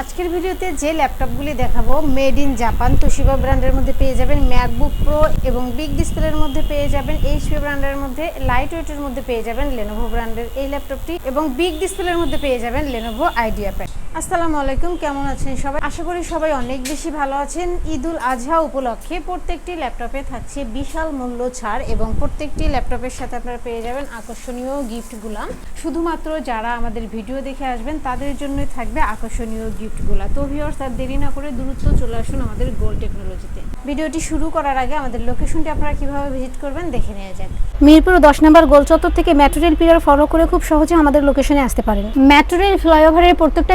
আজকের ভিডিওতে যে ল্যাপটপগুলি দেখাবো মেড ইন জাপান তোশিবা ব্র্যান্ডের মধ্যে পেয়ে যাবেন ম্যাকবুক প্রো এবং বিগ ডিসপ্লের মধ্যে পেয়ে যাবেন এইচপি ব্র্যান্ডের মধ্যে লাইট ওয়েটের মধ্যে পেয়ে যাবেন লেনোভো ব্র্যান্ডের এই ল্যাপটপটি এবং বিগ ডিসপ্লের মধ্যে পেয়ে যাবেন লেনোভো আইডিয়া প্যাড আসসালামু আলাইকুম, কেমন আছেন সবাই? আশা করি সবাই অনেক বেশি ভালো আছেন। ঈদুল আজহা উপলক্ষে প্রত্যেকটি ল্যাপটপে থাকছে বিশাল মূল্য ছাড় এবং প্রত্যেকটি ল্যাপটপের সাথে আপনারা পেয়ে যাবেন আকর্ষণীয় গিফটগুলা। শুধুমাত্র যারা আমাদের ভিডিও দেখে আসবেন, তাদের জন্যই থাকবে আকর্ষণীয় গিফটগুলা। তো ভিউয়ার্স আর দেরি না করে দ্রুত চলে আসুন আমাদের গোল টেকনোলজিতে ভিডিওটি শুরু করার আগে আমাদের লোকেশনটি আপনারা কীভাবে ভিজিট করবেন দেখে নেওয়া যাক। মিরপুর দশ নম্বর গোল চত্বর থেকে মেট্রো রেল পিলার ফলো করে খুব সহজে আমাদের লোকেশনে আসতে পারেন। মেট্রো রেল ফ্লাইওভারের প্রত্যেকটা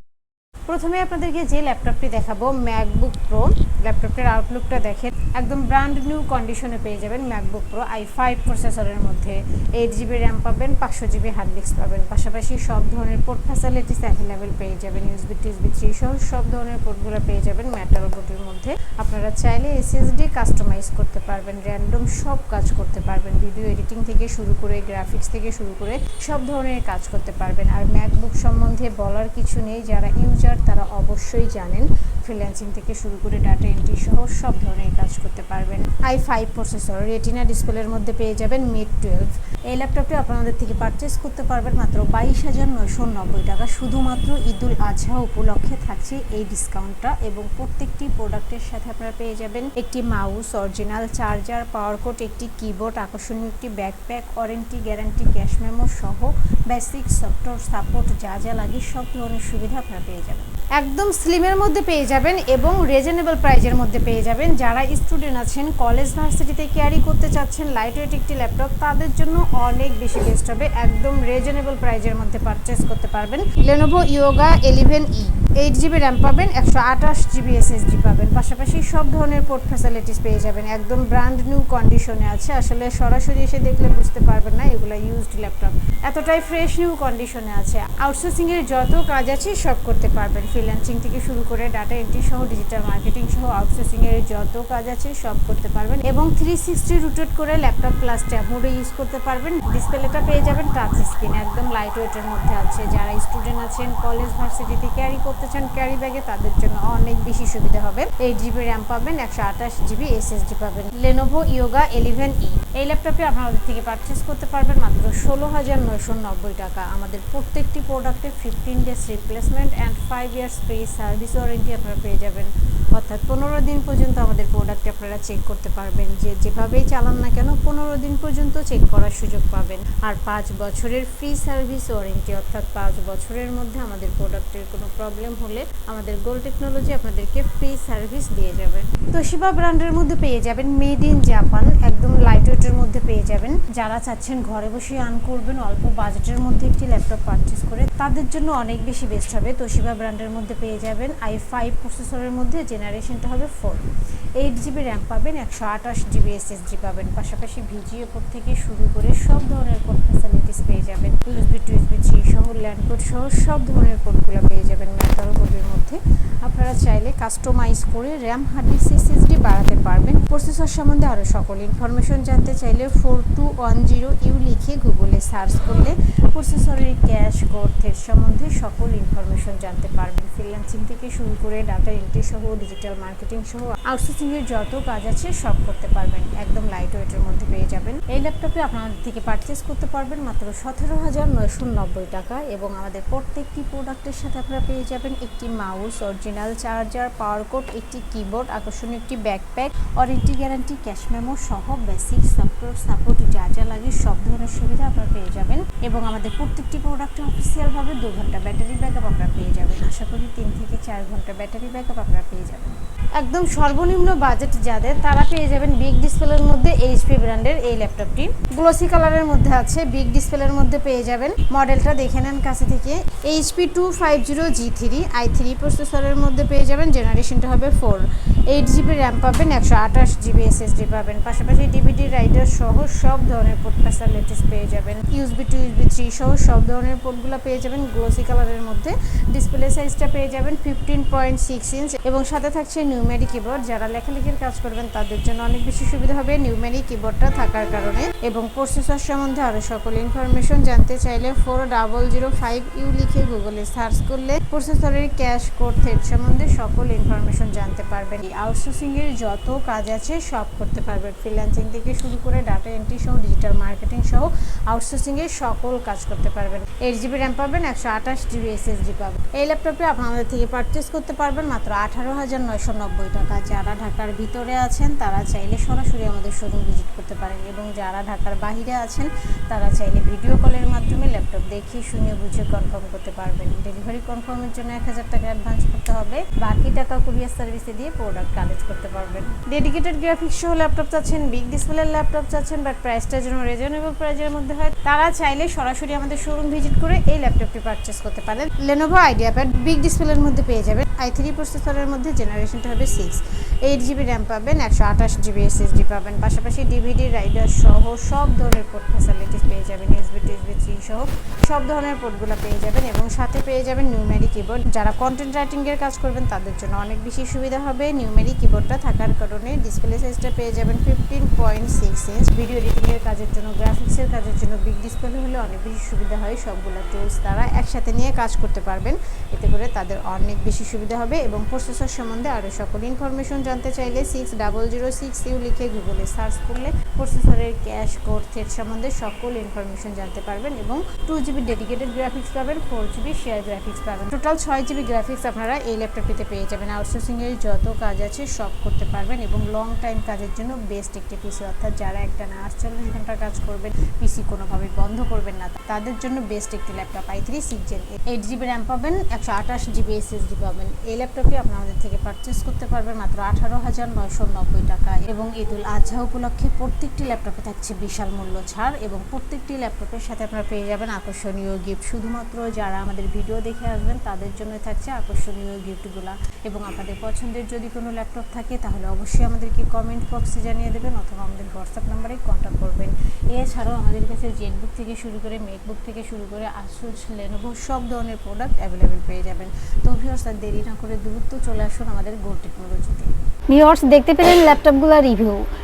প্রথমে আপনাদেরকে যে ল্যাপটপটি দেখাবো ম্যাকবুক প্রো ল্যাপটপটির আউটলুকটা দেখেন। একদম ব্র্যান্ড নিউ কন্ডিশনে পেয়ে যাবেন ম্যাকবুক প্রো আই ফাইভ প্রসেসরের মধ্যে এইট জিবি র্যাম পাবেন, পাঁচশো জিবি হার্ড ডিস্ক পাবেন। পাশাপাশি সব ধরনের পোর্ট ফ্যাসিলিটিস অ্যাভেলেবেল পেয়ে যাবেন। ইউসবি টিউসবি থ্রি সহ সব ধরনের পোর্টগুলো পেয়ে যাবেন মেটাল বোর্ডের মধ্যে। আপনারা চাইলে এসএসডি কাস্টমাইজ করতে পারবেন র্যান্ডম সব কাজ করতে পারবেন। ভিডিও এডিটিং থেকে শুরু করে গ্রাফিক্স থেকে শুরু করে সব ধরনের কাজ করতে পারবেন। আর ম্যাকবুক সম্বন্ধে বলার কিছু নেই। যারা ইউজার তারা অবশ্যই জানেন ফ্রিল্যান্সিং থেকে শুরু করে ডাটা এন্ট্রি সহ সব ধরনের কাজ করতে পারবেন। আই ফাইভ প্রসেসর রেটিনা ডিসপ্লের মধ্যে পেয়ে যাবেন মিড টুয়েলভ এই ল্যাপটপটি আপনাদের থেকে পারচেস করতে পারবেন মাত্র বাইশ হাজার নয়শো নব্বই টাকা। শুধুমাত্র ঈদুল আজহা উপলক্ষে থাকছে এই ডিসকাউন্টটা এবং প্রত্যেকটি প্রোডাক্টের সাথে আপনারা পেয়ে যাবেন একটি mouse original charger power cord একটি কিবোর্ড আকর্ষণীয় একটি backpack warranty guarantee cash memo সহ বেসিক সফটওয়্যার সাপোর্ট যা যা লাগে সব ধরনের সুবিধা আপনারা পেয়ে যাবেন। একদম স্লিমের মধ্যে পেয়ে যাবেন এবং রিজনেবল প্রাইজের মধ্যে পেয়ে যাবেন। যারা স্টুডেন্ট আছেন কলেজ ভার্সিটিতে ক্যারি করতে চাচ্ছেন লাইট ওয়েট একটি ল্যাপটপ তাদের জন্য অনেক বেশি বেস্ট হবে। একদম রিজনেবল প্রাইজের মধ্যে পারচেস করতে পারবেন। Lenovo Yoga eleven E eight GB RAM পাবেন, একশো আঠাশ জিবি এসএসডি পাবেন। পাশাপাশি সব ধরনের পোর্ট ফ্যাসিলিটিস পেয়ে যাবেন। একদম ব্র্যান্ড নিউ কন্ডিশনে আছে। আসলে সরাসরি এসে দেখলে বুঝতে পারবেন না, এগুলো ইউজড ল্যাপটপ এতটাই ফ্রেশ নিউ কন্ডিশনে আছে। আউটসোর্সিং এর যত কাজ আছে, সব করতে পারবেন। ফ্রিল্যান্সিং থেকে শুরু করে ডাটা এন্ট্রি সহ ডিজিটাল মার্কেটিং সহ আউটসোর্সিং এর যত কাজ আছে, সব করতে পারবেন। এবং থ্রি সিক্সটি রুটেট করে ল্যাপটপ প্লাস ট্যাব মোডে ইউজ করতে পারবেন। ডিসপ্লেটা পেয়ে যাবেন টাচ স্ক্রিন একদম লাইট ওয়েটের মধ্যে আছে। যারা স্টুডেন্ট আছেন কলেজ ভার্সিটিতে ক্যারি করতে চান ক্যারি ব্যাগে তাদের জন্য অনেক বেশি সুবিধা হবে। এইট জিবি র্যাম পাবেন, একশো আঠাশ জিবি এসএসডি পাবেন। লেনোভো ইয়োগা এলিভেন ই এই ল্যাপটপে আপনাদের থেকে পারচেস করতে পারবেন। মাত্র ষোলো হাজার নয়শো নব্বই টাকা। আমাদের প্রত্যেকটি প্রোডাক্টে fifteen days replacement and five years free service warranty আপনারা পেয়ে যাবেন। অর্থাৎ পনেরো দিন পর্যন্ত আমাদের প্রোডাক্টে আপনারা চেক করতে পারবেন। যে যেভাবেই চালান না কেন পনেরো দিন পর্যন্ত চেক করার সুযোগ পাবেন। আর পাঁচ বছরের ফ্রি সার্ভিস ওয়ারেন্টি অর্থাৎ পাঁচ বছরের মধ্যে আমাদের প্রোডাক্টের কোনো প্রবলেম হলে আমাদের গোল টেকনোলজি আপনাদেরকে ফ্রি সার্ভিস দিয়ে যাবেন তোশিবা ব্র্যান্ডের মধ্যে পেয়ে যাবেন মেড ইন জাপান একদম লাইট ওয়েটের মধ্যে পেয়ে যাবেন। যারা চাচ্ছেন ঘরে বসে আর্ন করবেন, অল্প বাজেটের মধ্যে একটি ল্যাপটপ পারচেস করে, তাদের জন্য অনেক বেশি বেস্ট হবে। তোশিবা ব্র্যান্ডের মধ্যে পেয়ে যাবেন আই ফাইভ প্রসেসরের মধ্যে জেনারেশনটা হবে ফোর এইট জিবি র্যাম পাবেন, একশো আঠাশ জিবি এসএসডি পাবেন। পাশাপাশি ভিজিও থেকে শুরু করে সব ধরনের ফ্যাসিলিটিস পেয়ে যাবেন। ইউএসবি টু ইউএসবি থ্রি সহ ল্যান্ড কোড সহ সব ধরনের পোর্টগুলো পেয়ে যাবেন মেটাল বোর্ডের মধ্যে। আপনারা চাইলে কাস্টমাইজ করে র্যাম হার্ড ডিস্ক এসএসডি বাড়াতে পারবেন। প্রসেসর সম্বন্ধে আরও সকল ইনফরমেশন জানতে চাইলে four two one zero U লিখে গুগলে সার্চ করলে প্রসেসরের ক্যাশ কোড থেট সম্বন্ধে সকল ইনফরমেশন জানতে পারবেন। ফ্রিল্যান্সিং থেকে শুরু করে ডাটা এন্ট্রি সহ ডিজিটাল মার্কেটিং সহ আউটসোর্সিং এর যত কাজ আছে সব করতে পারবেন। একদম লাইট ওয়েটের মধ্যে পেয়ে যাবেন। এই ল্যাপটপে আপনাদের থেকে পারচেস করতে পারবেন মাত্র সতেরো হাজার নয়শো নব্বই টাকা। এবং আমাদের প্রত্যেকটি প্রোডাক্টের সাথে আপনারা পেয়ে যাবেন একটি mouse original charger power cord একটি কিবোর্ড আকর্ষণীয় একটি backpack warranty guarantee cash memo সহ বেসিক সফটওয়্যার সাপোর্ট যা যা লাগে সব ধরনের সুবিধা আপনারা পেয়ে যাবেন। এবং আমাদের প্রত্যেকটি প্রোডাক্টে অফিসিয়ালভাবে দু ঘণ্টা ব্যাটারি ব্যাকআপ আপনারা পেয়ে যাবেন। আশা করি তিন থেকে চার ঘণ্টা ব্যাটারি ব্যাকআপ আপনারা পেয়ে যাবেন। একদম সর্বনিম্ন বাজেট যাদের, তারা পেয়ে যাবেন বিগ ডিসপ্লের মধ্যে এইচপি ব্র্যান্ডের এই ল্যাপটপটি গ্লোসি কালারের মধ্যে আছে বিগ ডিসপ্লের মধ্যে পেয়ে যাবেন। মডেলটা দেখে নেন কাছে থেকে HP two five zero G three i three প্রসেসরের মধ্যে পেয়ে যাবেন জেনারেশনটা হবে ফোর এইট জিবি র্যাম পাবেন, একশো আঠাশ জিবি এসএসডি পাবেন। পাশাপাশি ডিভিডি রাইডার সহ সব ধরনের পোর্ট ফ্যাসিলিটিস পেয়ে যাবেন। ইউএসবি টু ইউএসবি থ্রি সহ সব ধরনের পোর্টগুলো পেয়ে যাবেন। গ্লোসি কালারের মধ্যে। ডিসপ্লে সাইজটা পেয়ে যাবেন ফিফটিন পয়েন্ট সিক্স ইঞ্চ এবং সাথে থাকছে নিউমেরি কিবোর্ড যারা লেখালেখির কাজ করবেন, তাদের জন্য অনেক বেশি সুবিধা হবে নিউমেরি কিবোর্ডটা থাকার কারণে। এবং প্রসেসর সম্বন্ধে আরও সকল ইনফরমেশন জানতে চাইলে four double zero five U লিখে গুগলে সার্চ করলে প্রসেসরের ক্যাশ কোড থ্রেড সম্বন্ধে সকল ইনফরমেশন জানতে পারবেন। এই আউটসোর্সিং এর যত কাজ আছে সব করতে পারবেন ফ্রিল্যান্সিং থেকে শুরু করে ডাটা এন্ট্রি সহ ডিজিটাল মার্কেটিং সহ আউটসোর্সিং এর সকল কাজ করতে পারবেন। এইট জিবি র্যাম পাবেন, একশো আঠাশ জিবি এসএসডি পাবেন। এই ল্যাপটপটি আপনাদের থেকে পারচেস করতে পারবেন মাত্র আঠারো হাজার নয়শো নব্বই টাকা। যারা ঢাকার ভিতরে আছেন, তারা চাইলে সরাসরি আমাদের শোরুম ভিজিট করতে পারেন এবং যারা ঢাকার বাইরে আছেন, তারা চাইলে ভিডিও কলের মাধ্যমে ল্যাপটপ দেখে শুনে বুঝে কনফার্ম করতে পারবেন। ডেলিভারি কনফার্মের জন্য এক হাজার টাকা অ্যাডভান্স করতে হবে। বাকি টাকা কুরিয়ার সার্ভিসে দিয়ে প্রোডাক্ট কালেক্ট করতে পারবেন। ডেডিকেটেড গ্রাফিক্স সহ ল্যাপটপ চাচ্ছেন বিগ ডিসপ্লের ল্যাপটপ চাচ্ছেন বাট প্রাইসটা যেন রিজনেবল প্রাইসের মধ্যে হয়, তারা চাইলে সরাসরি আমাদের শোরুম ভিজিট করে এই ল্যাপটপটি পারচেস করতে পারেন। লেনোভো আইডিয়া প্যাড বিগ ডিসপ্লের মধ্যে পেয়ে যাবেন। আই থ্রি প্রসেসরের মধ্যে জেনারেশনটা হবে সিক্স এইট জিবি র্যাম পাবেন, একশো আঠাশ জিবি এসএসডি পাবেন। পাশাপাশি ডিভিডি রাইডার সহ সব ধরনের পোর্ট ফ্যাসিলিটিস পেয়ে যাবেন এসবি টিএসবি থ্রি সহ সব ধরনের পোর্টগুলো পেয়ে যাবেন এবং সাথে পেয়ে যাবেন নিউমেরি কিবোর্ড যারা কন্টেন্ট রাইটিংয়ের কাজ করবেন, তাদের জন্য অনেক বেশি সুবিধা হবে। নিউমেরি কিবোর্ডটা থাকার কারণে ডিসপ্লে সাইজটা পেয়ে যাবেন fifteen point six inch video এডিটিংয়ের কাজের জন্য গ্রাফিক্সের কাজের জন্য বিগ ডিসপ্লে হলে অনেক বেশি সুবিধা হয়। সবগুলো টুলস তারা একসাথে নিয়ে কাজ করতে পারবেন। এতে করে তাদের অনেক বেশি সুবিধা হবে এবং প্রসেসর সম্বন্ধে আরও সকল ইনফরমেশন জানতে চাইলে six double zero six U লিখে গুগলে সার্চ করলে প্রসেসরের ক্যাশ কোড থ্রেড সম্বন্ধে সকল ইনফরমেশন জানতে পারবেন এবং টু জিবি ডেডিকেটেড গ্রাফিক্স পাবেন ফোর জিবি শেয়ার গ্রাফিক্স পাবেন। টোটাল ছয় জিবি গ্রাফিক্স আপনারা এই ল্যাপটপটিতে পেয়ে যাবেন। আউটসোর্সিংয়ের যত কাজ আছে সব করতে পারবেন এবং লং টাইম কাজের জন্য বেস্ট একটি পিসি অর্থাৎ যারা একটা না আটচল্লিশ ঘণ্টা কাজ করবেন পিসি কোনোভাবে বন্ধ করবেন না। তাদের জন্য বেস্ট একটি laptop i three six gen eight GB RAM পাবেন, একশো আঠাশ জিবি এসএসডি পাবেন। এই ল্যাপটপটি আপনাদের থেকে পারচেস করতে পারবেন মাত্র আঠারো হাজার নয়শো নব্বই টাকা এবং ঈদুল আজহা উপলক্ষে প্রত্যেকটি ল্যাপটপে থাকছে বিশাল মূল্য ছাড় এবং প্রত্যেকটি ল্যাপটপের সাথে আপনারা পেয়ে যাবেন আকর্ষণীয় গিফট শুধুমাত্র যারা আমাদের ভিডিও দেখে আসবেন, তাদের জন্য থাকছে আকর্ষণীয় গিফটগুলা এবং আপনাদের পছন্দের যদি কোনো ল্যাপটপ থাকে, তাহলে অবশ্যই আমাদেরকে কমেন্ট বক্সে জানিয়ে দেবেন অথবা আমাদের হোয়াটসঅ্যাপ নাম্বারে কন্ট্যাক্ট করবেন। এছাড়াও আমাদের কাছে জেটবুক থেকে শুরু করে মেকবুক থেকে শুরু করে আসুস লেনোভো সব ধরনের প্রোডাক্ট অ্যাভেলেবেল পেয়ে যাবেন। তো ভিউয়ার্স আর দেরি না করে দ্রুত চলে আসুন আমাদের গোল টেকনোলজিতে ভিউয়ার্স দেখতে পেলেন ল্যাপটপগুলোর রিভিউ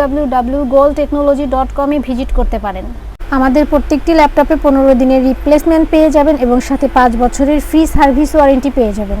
W A visit করতে পারেন। আমাদের প্রত্যেকটি ল্যাপটপে পনেরো দিনের রিপ্লেসমেন্ট পেয়ে যাবেন এবং সাথে পাঁচ বছরের ফ্রি সার্ভিস ওয়ারেন্টি পেয়ে যাবেন।